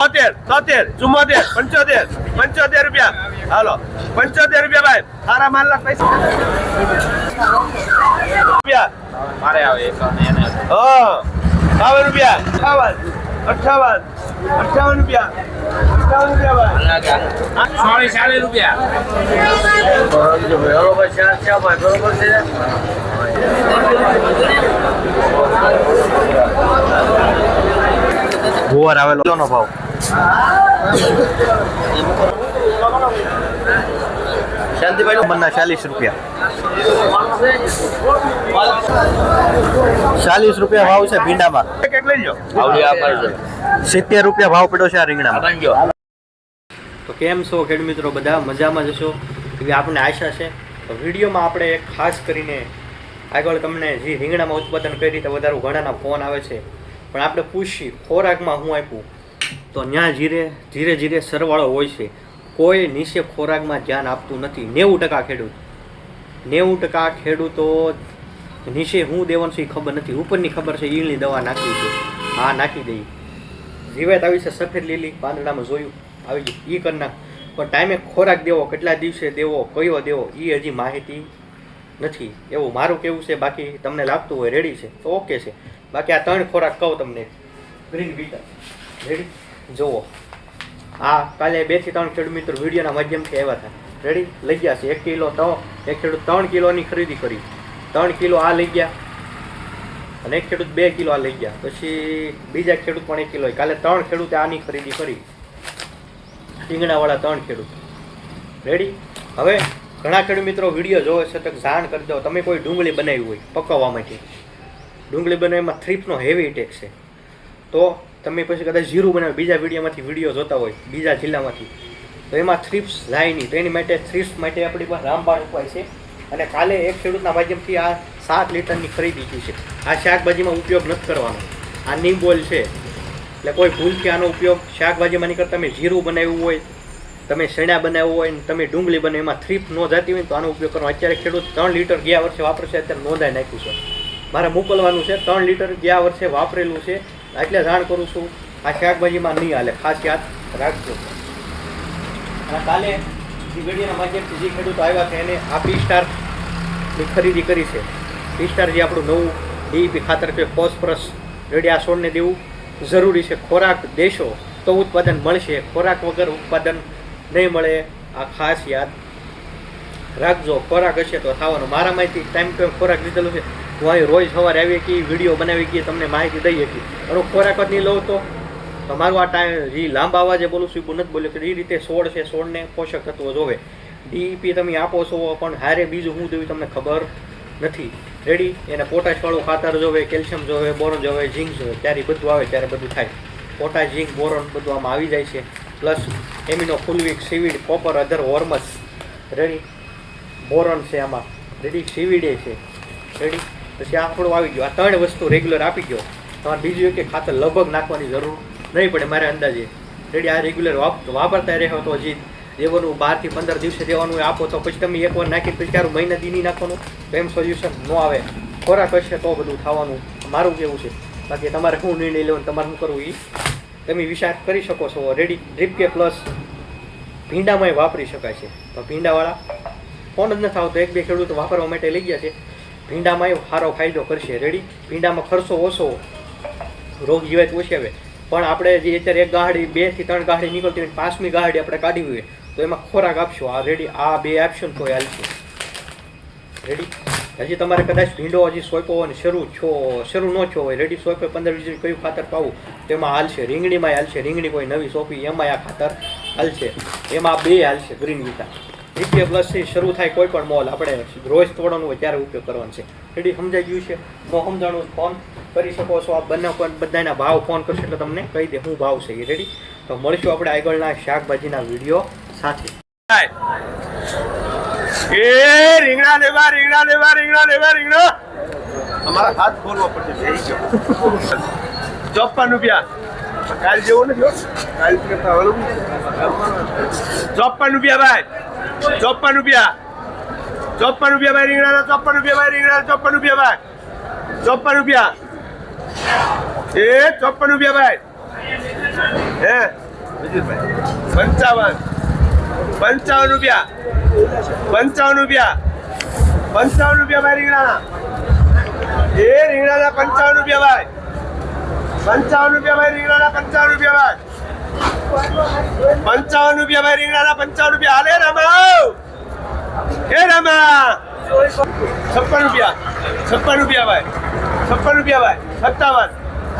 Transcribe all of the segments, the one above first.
તોતેર તોતેર ચુમ્મોતેર પંચોતેર પંચોતેર રૂપિયા. હાલો પંચોતેર રૂપિયા ભાઈ. સારા માલ ના પૈસા. રૂપિયા. મારે આવે બાવન રૂપિયા. અઠાવન અઠાવન અઠાવન રૂપિયા. અઠાવન રૂપિયા ભાઈ. સોળી ચાલીસ રૂપિયા. ગુવાર આવેલો. ભાવ. શાંતિભાઈ બંના ચાલીસ રૂપિયા. ચાલીસ રૂપિયા ભાવ છે ભીંડામાં. એક લઈ લો આવડી આપે છે સિત્તેર રૂપિયા ભાવ પડ્યો છે આ રીંગણામાં. તો કેમ છો ખેડ મિત્રો? બધા મજામાં જશો એવી આપણને આશા છે. તો વિડીયોમાં આપણે એક ખાસ કરીને આગળ તમને જે રીંગણામાં ઉત્પાદન કઈ રીતે વધારવું ઘણાના ફોન આવે છે. પણ આપણે પૂછી ખોરાકમાં હું આપ્યું? તો ત્યાં ધીરે ધીરે ધીરે સરવાળો હોય છે. કોઈ નીચે ખોરાકમાં ધ્યાન આપતું નથી. નેવું ટકા ખેડૂત. નેવું ટકા ખેડૂતો નીચે હું દેવાનું છે ખબર નથી. ઉપરની ખબર છે ઈળની દવા નાખવી છે. હા, નાખી દઈ રિવાયત આવી છે સફેદ લીલી, પાંદડામાં જોયું. આવી ગયું એ કરના પણ ટાઈમે ખોરાક દેવો, કેટલા દિવસે દેવો, કયો દેવો એ હજી માહિતી નથી. એવું મારું કેવું છે, બાકી તમને લાગતું હોય રેડી છે. તો ઓકે છે. બાકી આ ત્રણ ખોરાક કહું તમને. ગ્રીન બીટા રેડી જુઓ. આ કાલે બેથી ત્રણ ખેડૂત મિત્રો વિડીયોના માધ્યમથી આવ્યા હતા. રેડી લઈ ગયા છે. એક કિલો તો એક ખેડૂત ત્રણ કિલોની ખરીદી કરી. ત્રણ કિલો આ લઈ ગયા અને એક ખેડૂત બે કિલો આ લઈ ગયા. પછી બીજા ખેડૂત પણ એક કિલો કાલે ત્રણ ખેડૂતે આની ખરીદી કરી. રીંગણાવાળા ત્રણ ખેડૂત. રેડી હવે ઘણા ખેડૂત મિત્રો વીડિયો જોવે છે તો જાણ કરી દો. તમે કોઈ ડુંગળી બનાવી હોય પકવવા માટે. ડુંગળી બનાવવામાં થ્રીપનો હેવી ટેક છે. તો તમે પછી કદાચ જીરું બનાવે બીજા વિડીયોમાંથી વીડિયો જોતા હોય, બીજા જિલ્લામાંથી. તો એમાં થ્રીપ્સ જાય નહીં તો એની માટે થ્રીપ્સ માટે આપણી પાસે રામબાણ ઉપાય છે. અને કાલે એક ખેડૂતના માધ્યમથી આ સાત લીટરની ખરીદી થઈ છે. આ શાકભાજીમાં ઉપયોગ નથી કરવાનો. આ નિમ્બોલ છે. એટલે કોઈ ભૂલથી આનો ઉપયોગ શાકભાજીમાં નહીં તમે જીરું બનાવ્યું હોય, તમે શેણા બનાવ્યું હોય, ને તમે ડુંગળી બનાવી, એમાં થ્રીપ ન જાતી હોય તો આનો ઉપયોગ કરવાનો. અત્યારે ખેડૂત ત્રણ લીટર ગયા વર્ષે વાપરશે અત્યારે નોંધાઈ નાખ્યું છે. મારે મોકલવાનું છે, ત્રણ લીટર ગયા વર્ષે વાપરેલું છે. એટલે જાણ કરું છું, આ શાકભાજીમાં નહીં હાલે, ખાસ યાદ રાખજો. અને કાલે વિડીયોના માધ્યમથી જે ખેડૂતો આવ્યા છે, એને આ પી સ્ટારની ખરીદી કરી છે. પી સ્ટાર જે આપણું નવું ડીઈપી ખાતર કે ફોસ્ફરસ રેડિયા સોળને દેવું જરૂરી છે. ખોરાક દેશો તો ઉત્પાદન મળશે, ખોરાક વગર ઉત્પાદન નહીં મળે, આ ખાસ યાદ રાખજો. ખોરાક હશે તો થવાનો મારામાંથી ટાઈમ ટુ ખોરાક લીધેલો છે. અહીં રોજ સવારે આવી કે વીડિયો બનાવી કે તમને માહિતી દઈ હતી પણ ખોરાક જ નહીં લઉં તો? તમારું આ ટાઈમ જે લાંબા અવાજે બોલું છું નથી બોલ્યો કે એ રીતે છોડ છે છોડને પોષક તત્વો જોવે. ડીઈપી તમે આપો છો, પણ હારે બીજું હું દેવું તમને ખબર નથી. રેડી એને પોટાશવાળું ખાતર જોવે, કેલ્શિયમ જોવે, બોરોન જોવે, ઝીંક જોવે, ત્યારે બધું આવે, ત્યારે બધું થાય. પોટાશ, ઝીંક, બોરોન બધું આમાં આવી જાય છે. Plus amino fulvic, seaweed, copper, other, hormones. Ready boron છે આમાં. રેડી સીવીડે છે. રેડી આ આપણું આવી ગયો. આ ત્રણ વસ્તુ રેગ્યુલર આપી ગયો. તમારે બીજું એક ખાતર લગભગ નાખવાની જરૂર નહીં પડે મારે અંદાજે. રેડી, આ રેગ્યુલર વાપરતા રહો તો હજી દેવાનું બારથી પંદર દિવસે દેવાનું આપો તો પછી તમે એકવાર નાખી પછી ચારું મહિના દીની નાખવાનું. તો એમ સોલ્યુશન ન આવે. ખોરાક હશે તો બધું થવાનું. મારું કેવું છે? બાકી તમારે શું નિર્ણય લેવાનું, તમારે શું કરવું એ તમે વિચાર કરી શકો છો. રેડી ડ્રીપ કે પ્લસ ભીંડામાંય વાપરી શકાય છે. તો ભીંડાવાળા ફોન જ નથી આવતો એક બે ખેડૂતો વાપરવા માટે લઈ ગયા છે. ભીંડામાં સારો ફાયદો કરશે. રેડી ભીંડામાં ખર્ચો ઓછો રોગ જીવાત ઓછી આવે. પણ આપણે જે અત્યારે એક ગાડી બેથી ત્રણ ગાહડી નીકળતી હોય પાંચમી ગાડી આપણે કાઢી હોય, તો એમાં ખોરાક આપશો. આ રેડી આ બે આપશો ને તો એ હાલશે રેડી હજી તમારે કદાચ ભીંડો હજી સોંપો હોય ને શરૂ છો, શરૂ ન છો હોય રેડી સોંપે પંદર વીસ કયું ખાતર પાવું એમાં હાલશે રીંગણીમાં હાલશે રીંગણી કોઈ નવી સોંપી એમાં આ ખાતર હાલશે એમાં બે હાલશે ગ્રીન વિટા રીપીએ પ્લસથી શરૂ થાય કોઈ પણ મોલ, આપણે રોજ તોડવાનું હોય ત્યારે ઉપયોગ કરવાનો છે. રેડી, સમજાઈ ગયું છે? હું સમજાણું ફોન કરી શકો છો આ બંને પણ બધાના ભાવ ફોન કરશો એટલે તમને કહી દે હું ભાવ છે રેડી તો મળીશું આપણે આગળના શાકભાજીના વીડિયો સાથે. એ રીંગણા લેવા રીંગણા લેવા રીંગણા લેવા, રીંગણા. અમારા હાથ ખોલવો પડશે ચોપન રૂપિયા. કાલ જેવો નથી. કાલ કરતા ચોપન રૂપિયા ભાઈ. ચોપન રૂપિયા. ચોપન રૂપિયા ભાઈ રીંગણા ચોપન રૂપિયા ભાઈ રીંગણા ચોપન રૂપિયા ભાઈ. ચોપન રૂપિયા. એ ચોપન રૂપિયા ભાઈ. હે? પંચાવન. પંચાવન રૂપિયા. પંચાવન રૂપિયા. પંચાવન રૂપિયા ભાઈ રીંગણાના. એ રીંગણાના પંચાવન રૂપિયા ભાઈ. પંચાવન રૂપિયા ભાઈ રીંગણાના પંચાવન રૂપિયા ભાઈ. પંચાવન રૂપિયા ભાઈ રીંગણાના પંચાવન રૂપિયા. હાલે રામા. હે રામા. છપ્પન રૂપિયા. છપ્પન રૂપિયા ભાઈ. છપ્પન રૂપિયા ભાઈ. સત્તાવન.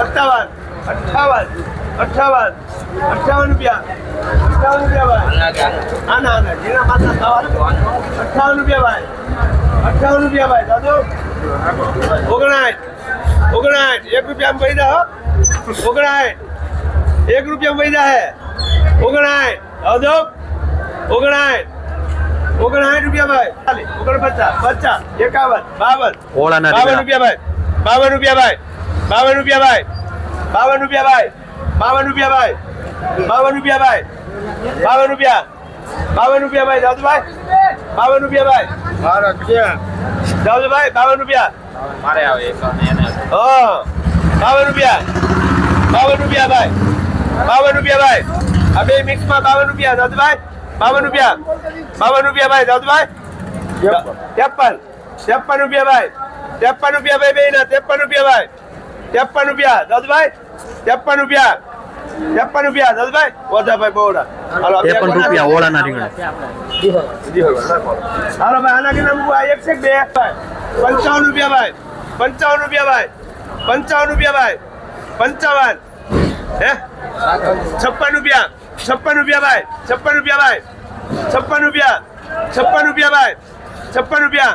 સત્તાવન. અઠાવન અઠાવન અઠાવન રૂપિયા. અઠાવન રૂપિયા ભાઈ. આના ના જેના માતા સવાલ અઠાવન રૂપિયા ભાઈ. અઠાવન રૂપિયા ભાઈ. દાદો. ઓગણાઠ ઓગણાઠ એક રૂપિયા પૈસા દો ઓગણાઠ એક રૂપિયા પૈસા હે ઓગણાઠ દાદુ ઓગણાઠ ઓગણસાઠ રૂપિયા ભાઈ ચાલી ઓગણપચાસ પચાસ એકાવન બાવન ઓળાના બાવન રૂપિયા ભાઈ બાવન રૂપિયા ભાઈ બાવન રૂપિયા ભાઈ બાવન રૂપિયા ભાઈ બાવન રૂપિયા ભાઈ બાવન રૂપિયા બાવન રૂપિયા બાવન રૂપિયા ભાઈ દાદુભાઈ બાવન રૂપિયા ભાઈ દાદુભાઈ બાવન રૂપિયા મારે આવે બાવન રૂપિયા બાવન રૂપિયા ભાઈ બાવન રૂપિયા ભાઈ. આ બે મિક્સમાં બાવન રૂપિયા દાદુભાઈ. બાવન રૂપિયા. બાવન રૂપિયા ભાઈ દાદુભાઈ. ત્રેપન. ત્રેપન રૂપિયા ભાઈ. ત્રેપન રૂપિયા ભાઈ બે ના ત્રેપન રૂપિયા ભાઈ. ત્રેપન રૂપિયા દાદુભાઈ. ત્રેપન રૂપિયા. ત્રેપન રૂપિયા દાદુભાઈ. ઓછા ભાઈ બહુડા હાલો ત્રેપન રૂપિયા ઓળાના રીંગણા. હાલો ભાઈ આના કે નામ આ એક છે બે? પંચાવન રૂપિયા ભાઈ. પંચાવન રૂપિયા ભાઈ. પંચાવન રૂપિયા ભાઈ. પંચાવન. હે? છપ્પન રૂપિયા છપ્પન રૂપિયા ભાઈ છપ્પન રૂપિયા ભાઈ છપ્પન રૂપિયા છપ્પન રૂપિયા ભાઈ છપ્પન રૂપિયા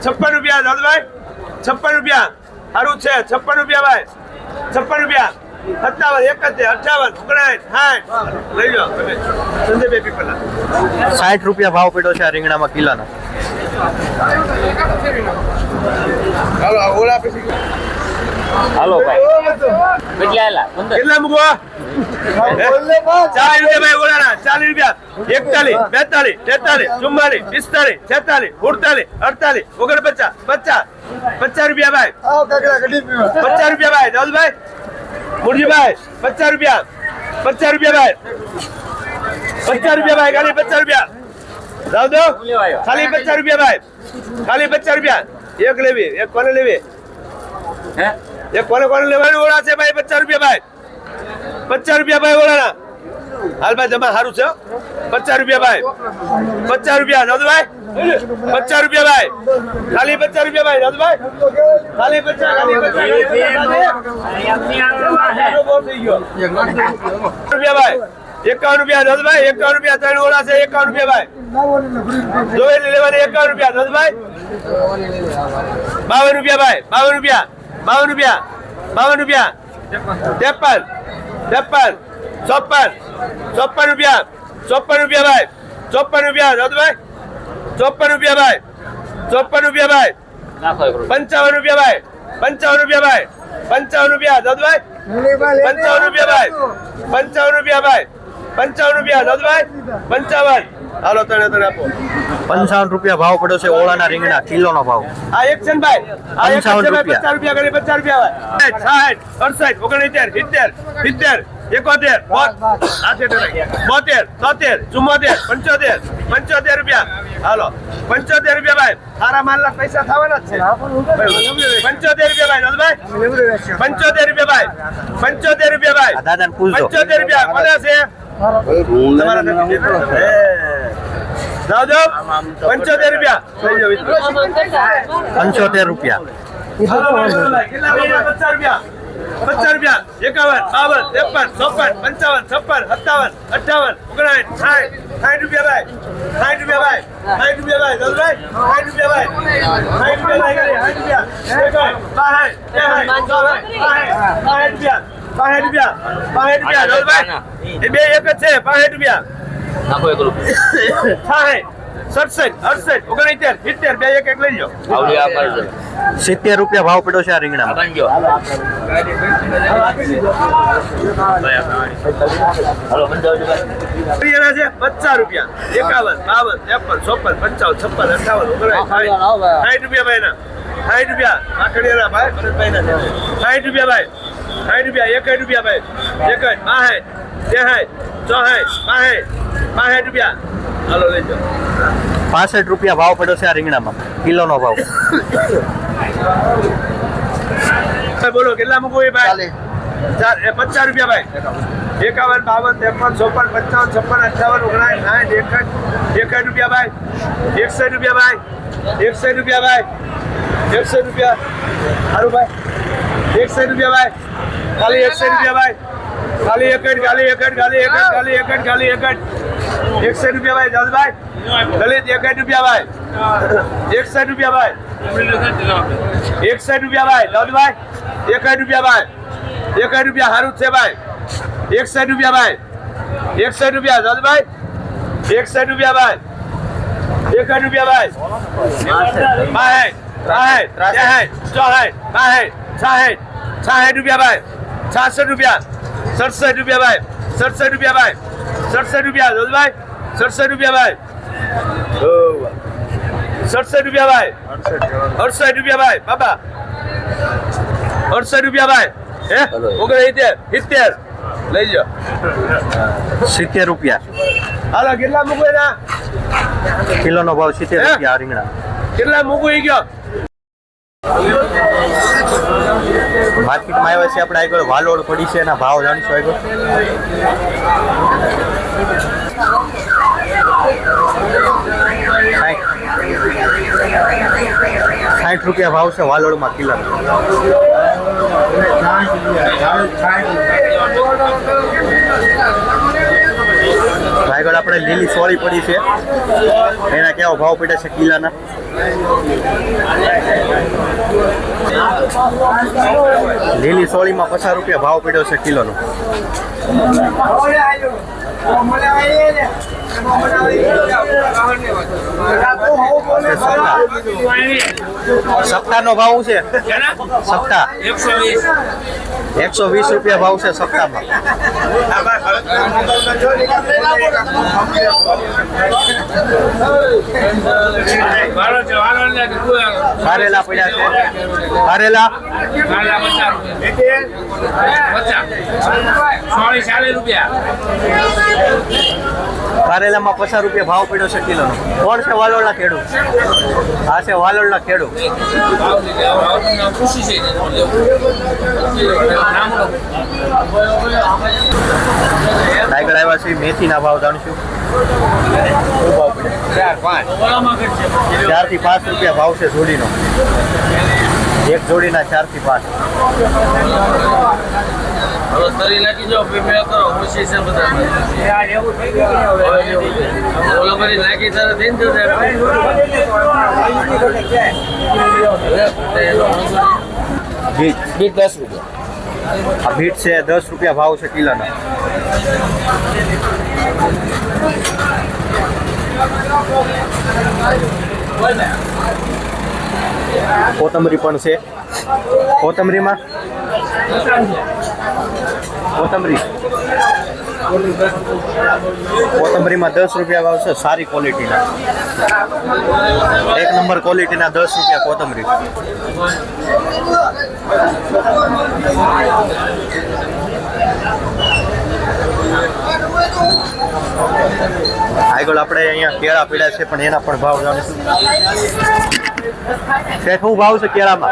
છપ્પન રૂપિયા દાદુભાઈ છપ્પન રૂપિયા સારું છે છપ્પન રૂપિયા ભાઈ છપ્પન રૂપિયા સત્તાવન એકાસી અઠાવન ઓગણાઠ સાઠ લઈ જાઓ તમે સંજયભાઈ પીપલા સાઠ રૂપિયા ભાવ પડ્યો છે આ રીંગણામાં કિલોનો. હાલો ઓલા પછી હાલો ભાઈ. કેટલા આલા પંદર. કેટલા મૂકવા? ચાલીસ રૂપિયા ભાઈ ઓળાના ચાલીસ રૂપિયા. એકતાલીસ બેતાલીસ તેતાલીસ ચુમ્માલીસ પિસ્તાલીસ છેતાલીસ ઉડતાલીસ અડતાલીસ ઓગણપચાસ પચાસ. પચાસ રૂપિયા ભાઈ. પચાસ રૂપિયા ભાઈ. દાઉદભાઈ મુરજીભાઈ પચાસ રૂપિયા. પચાસ રૂપિયા ભાઈ. પચાસ રૂપિયા ભાઈ ખાલી પચાસ રૂપિયા. દાઉદ ખાલી પચાસ રૂપિયા ભાઈ. ખાલી પચાસ રૂપિયા. એક લેવી એક કોને લેવી? હે? એ કોને કોને લેવાની ઓળા છે ભાઈ? પચાસ રૂપિયા ભાઈ. પચાસ રૂપિયા ભાઈ ઓળાના. હાલ ભાઈ જમા સારું છે. પચાસ રૂપિયા ભાઈ. પચાસ રૂપિયા દાદુભાઈ પચાસ રૂપિયા ભાઈ. ખાલી પચાસ રૂપિયા ભાઈ દાદુભાઈ ખાલી પચાસ રૂપિયા ભાઈ. એકાવન રૂપિયા દાદુભાઈ એકાવન રૂપિયા ત્રણ ઓળા છે એકાવન રૂપિયા ભાઈ. જોઈ લેવાની એકાવન રૂપિયા દાદુભાઈ બાવન રૂપિયા ભાઈ બાવન રૂપિયા. બાવન રૂપિયા. બાવન રૂપિયા. ત્રેપન. ત્રેપન. ચોપન. ચોપન રૂપિયા. ચોપન રૂપિયા ભાઈ. ચોપન રૂપિયા દાદુભાઈ ચોપન રૂપિયા ભાઈ. ચોપન રૂપિયા ભાઈ. પંચાવન રૂપિયા ભાઈ. પંચાવન રૂપિયા ભાઈ. પંચાવન રૂપિયા દાદુભાઈ પંચાવન રૂપિયા ભાઈ. પંચાવન રૂપિયા ભાઈ. પંચાવન રૂપિયા દાદુભાઈ પંચાવન. હાલો તને તને આપો. પંચાવન રૂપિયા ભાવ પડ્યો છે ઓળાના રીંગણા કિલોનો ભાવ. આ એક છે ભાઈ? આ એક છે 55 ભાઈ રૂપિયા. પચાસ રૂપિયા કરી પચાસ રૂપિયા ભાઈ સાઠ અડસઠ ઓગણસિત્તેર સિત્તેર સિત્તેર. એકોતેર બોતેર તોતેર ચુમ્મોતેર પંચોતેર પંચોતેર રૂપિયા. હાલો. પંચોતેર રૂપિયા ભાઈ. સારા માલના પૈસા થવાના જ છે. પંચોતેર રૂપિયા ભાઈ દાદુભાઈ પંચોતેર રૂપિયા ભાઈ. પંચોતેર રૂપિયા ભાઈ. દાદા પંચોતેર રૂપિયા. કોને છે પંચોતેર રૂપિયા. પંચોતેર રૂપિયા? પચાસ રૂપિયા. પચાસ રૂપિયા એકાવન બાવન ત્રેપન ચોપન પંચાવન છપ્પન સત્તાવન અઠાવન ઓગણાઠ સાઠ સાઠ રૂપિયા ભાઈ સાઠ રૂપિયા ભાઈ સાઠ રૂપિયા ભાઈ દલભાઈ સાઠ રૂપિયા ભાઈ સાઠ રૂપિયા ભાઈ સાઠ રૂપિયા બાસઠ, બાસઠ રૂપિયા બાસઠ રૂપિયા બાસઠ રૂપિયા દલભાઈ એ બે એક જ છે બાહઠ રૂપિયા. નાખો એક રૂપિયા. સાઠ સડસઠ અડસઠ ઓગણસિત્તેર સિત્તેર બે એક એક લઈ જાઓ આવડી આ મારી જોડે. સિત્તેર રૂપિયા ભાવ પડ્યો છે આ રીંગણામાં. આ બાંધજો. હાલો બંધાવજો ભાઈ. હરિયાણા છે પચાસ રૂપિયા. એકાવન બાવન ત્રેપન ચોપન પંચાવન છપ્પન અઠાવન ઓગણસાઠ સાઠ રૂપિયા ભાઈ સાઠ રૂપિયા. માખણીયાના ભાઈ સાઠ રૂપિયા ભાઈ. સાઠ રૂપિયા એકઠ રૂપિયા ભાઈ. એક બાસઠ ત્રેસાઠ ચોસાઠ રૂપિયા. પાસઠ રૂપિયા ભાવ પડ્યો છે આ રીંગણામાં. કિલોનો ભાવ. બોલો કેટલા મૂકવું એ ભાઈ? ચાર એ પચાસ રૂપિયા ભાઈ. એકાવન બાવન ત્રેપન ચોપન પંચાવન છપ્પન અઠાવન ઓગણાસ સાઠ એકસઠ એકસઠ રૂપિયા ભાઈ. એકસઠ રૂપિયા ભાઈ. એકસઠ રૂપિયા ભાઈ. એકસઠ રૂપિયા. સારું ભાઈ. એકસઠ રૂપિયા ભાઈ. ખાલી એકસઠ રૂપિયા ભાઈ. ખાલી એકડ ખાલી એકડ ખાલી એકઠ ખાલી એકઠ ખાલી એકડ એકસઠ રૂપિયા ભાઈ જલભાઈ દલિત એકસઠ રૂપિયા ભાઈ. એકસઠ રૂપિયા ભાઈ. એકસઠ રૂપિયા ભાઈ દાદુભાઈ એકસઠ રૂપિયા ભાઈ. એકસઠ રૂપિયા હારું છે ભાઈ. એકસઠ રૂપિયા ભાઈ. એકસઠ રૂપિયા દાદુભાઈ એકસઠ રૂપિયા ભાઈ. એકસઠ રૂપિયા ભાઈ. બાહેઠ ત્રાસઠ ત્રેસઠ ચોસઠ બાહેઠ સાઠ સાઠ રૂપિયા ભાઈ. છાસઠ રૂપિયા, સડસઠ રૂપિયા ભાઈ. સડસઠ રૂપિયા ભાઈ. સડસઠ રૂપિયા દાદુભાઈ સડસઠ રૂપિયા ભાઈ. સડસઠ રૂપિયા ભાઈ. અડસઠ રૂપિયા ભાઈ બાબા અડસઠ રૂપિયા ભાઈ. હે? ઓગણ સિત્તેર. લઈ જાઓ સિત્તેર રૂપિયા. હાલો કેટલા મૂકવું એના? કિલોનો ભાવ સિત્તેર? રૂપિયા આ રીંગણા. કેટલા મૂકું ગયો માર્કેટમાં આવ્યા છે, આપણે આગળ વાલોડ પડી છે, એના ભાવ જાણીશું આગળ. સાઠ રૂપિયા ભાવ છે વાલોડમાં કિલોનો. આગળ આપણે લીલી સોળી પડી છે. એના કેવો ભાવ પડ્યા છે કિલાના? લીલી સોળીમાં પચાસ રૂપિયા ભાવ પડ્યો છે કિલોનો. સપ્તાહ સપ્તાહનો ભાવ છે? સપ્તાહ. એકસો વીસ એકસો વીસ રૂપિયા ભાવ છે સપ્તાહમાં. કારેલા પડ્યા છે. કારેલામાં પચાસ રૂપિયા ભાવ પડ્યો છે કિલોનો. કોણ છે વાલોડના ખેડૂત? આ છે વાલોડના ખેડૂત. આગળ આવ્યા છે મેથીના ભાવ જાણીશું. ચાર પાંચ. ચારથી પાંચ રૂપિયા ભાવ છે જોડીનો. એક જોડીના ચારથી પાંચ બીટ બીટ દસ રૂપિયા આ બીટ છે દસ રૂપિયા ભાવ છે કિલોનો. કોથમરી પણ છે. કોથમરીમાં? કોથમરી. કોથમરીમાં દસ રૂપિયા ભાવ છે, સારી ક્વોલિટીના. એક નંબર ક્વોલિટીના દસ રૂપિયા કોથમરી. આગળ આપણે અહીંયા કેળા પીડા છે, પણ એના પણ ભાવ જાણીશું. શેઠ, શું ભાવ છે કેળામાં?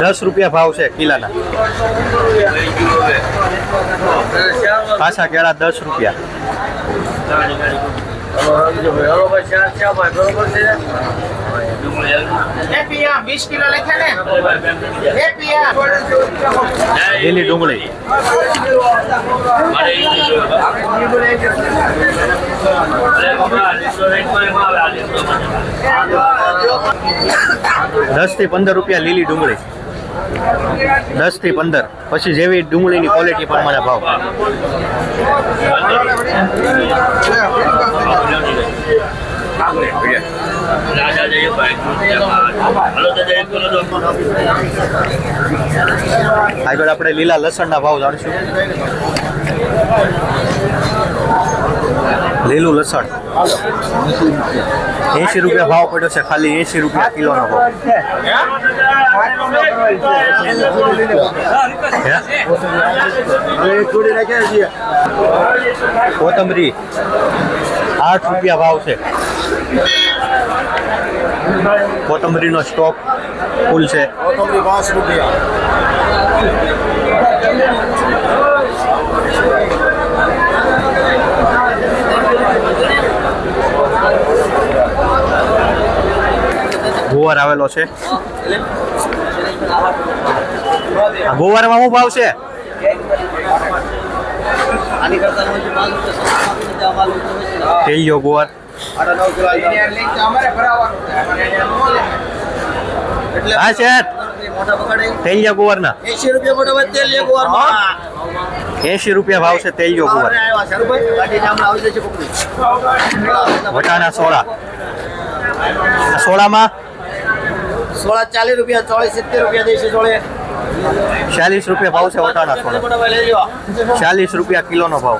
દસ રૂપિયા ભાવ છે કિલાના. પાછા કેળા દસ રૂપિયા. લીલી ડુંગળી. દસથી પંદર રૂપિયા લીલી ડુંગળી. દસથી પંદર. પછી જેવી ડુંગળીની ક્વોલિટી પ્રમાણે ભાવ. આગળ આપણે લીલા લસણના ભાવ જાણીશું. લીલું લસણ. એંશી રૂપિયા ભાવ પડ્યો છે, ખાલી એંશી રૂપિયા કિલોનો ભાવ. હે? કોથમરી. આઠ રૂપિયા ભાવ છે. કોથમરીનો સ્ટોક ફૂલ છે. કોથમરી પાંચ રૂપિયા. ગુવાર આવેલો છે. આ ગુવારમાં શું ભાવ છે? થઈ ગયો ગુવાર. છે. હા શેઠ એંશી રૂપિયા મોટા ભાઈ ભાવ છે જશે પકડી વટાણા સોળા. સોળામાં? સોળા ચાલીસ રૂપિયા ચોળીસ સિત્તેર રૂપિયા દેશી ચોળે. ચાલીસ રૂપિયા ભાવ છે વટાણા સોળા. ચાલીસ રૂપિયા કિલોનો ભાવ.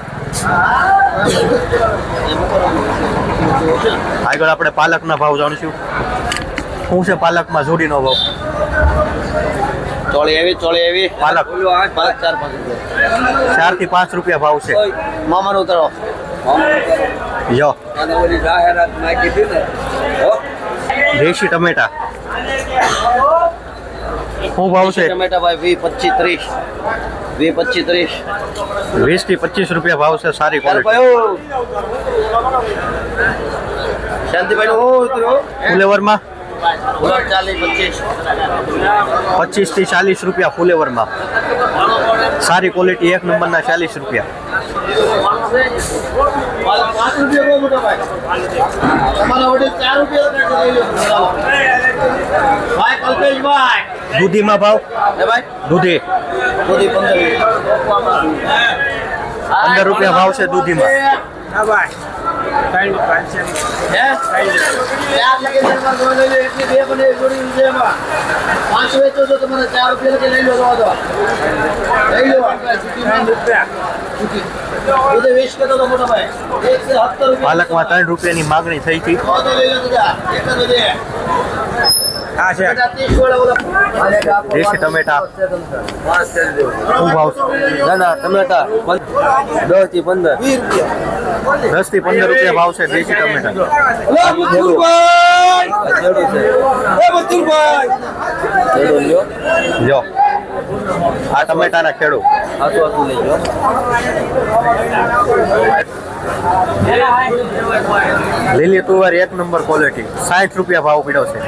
આગળ આપણે પાલકના ભાવ જાણીશું. શું છે પાલકમાં જોડીનો ભાવ? ચોળી એવી ચોળી એવી. પાલક. પાલક. ચાર પાંચ ચારથી પાંચ રૂપિયા ભાવ છે. મામાનો ઉતરો. જો દેશી ટમેટા. શું ભાવ છે? ટમેટા ભાઈ વી પચીસ ત્રીસ. વી પચીસ ત્રીસ. વીસથી પચીસ રૂપિયા ભાવ છે સારી ક્વોલિટી ભાઈ શાંતિભાઈ નો ઉતર્યો ફુલેવરમાં? પચીસ. થી ચાલીસ રૂપિયા ફુલેવરમાં. સારી ક્વોલિટી એક નંબરના ચાલીસ રૂપિયા. દૂધીમાં ભાવ? દૂધી. પંદર. રૂપિયા ભાવ છે દૂધીમાં. હે? ગોળ લઈ લો એટલી બે બને જોડી છે એમાં. પાંચ વેચો છો તમારે ચાર રૂપિયા લઈ લો તો. લઈ લો. રૂપિયા. પાલકમાં ત્રણ રૂપિયાની માગણી થઈ હતી. લઈ વાળા ઓલા દેશી ટમેટા. શું ભાવ છે ના ના ટમેટા. દસથી પંદર. દસથી પંદર રૂપિયા ભાવ છે દેશી ટમેટા. જો આ ટમેટાના ખેડૂ લીલી તુવાર એક નંબર ક્વોલિટી સાઠ રૂપિયા ભાવ પીડ્યો છે.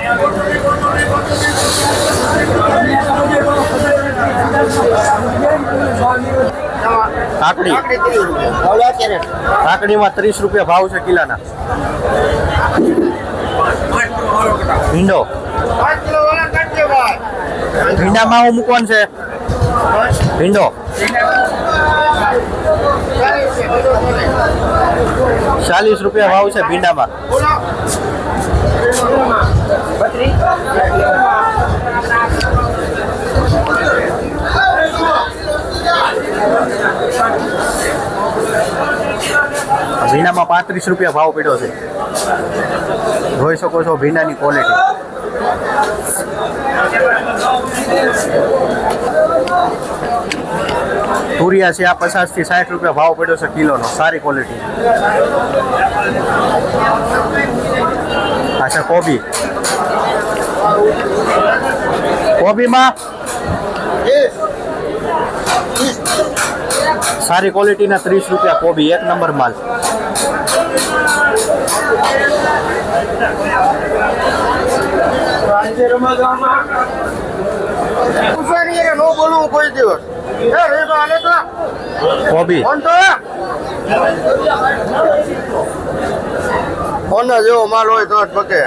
કાકડી. કાકડીમાં ત્રીસ રૂપિયા ભાવ છે કિલાના. ભીંડો ભીંડામાં હું મૂકવાનું છે? ભીંડો ચાલીસ રૂપિયા ભાવ છે ભીંડામાં. ભીંડામાં પાંત્રીસ રૂપિયા ભાવ પડ્યો છે. જોઈ શકો છો ભીંડાની ક્વોલિટી તુરિયા છે, આ પચાસથી સાઠ રૂપિયા ભાવ પડ્યો છે કિલોનો, સારી ક્વોલિટી અચ્છા કોબી. કોબીમાં સારી ક્વોલિટીના ત્રીસ રૂપિયા કોબી, એક નંબર માલ. નો બોલવું કોઈ દિવસ. તો ફોન જેવો માલ હોય તો જ પકે.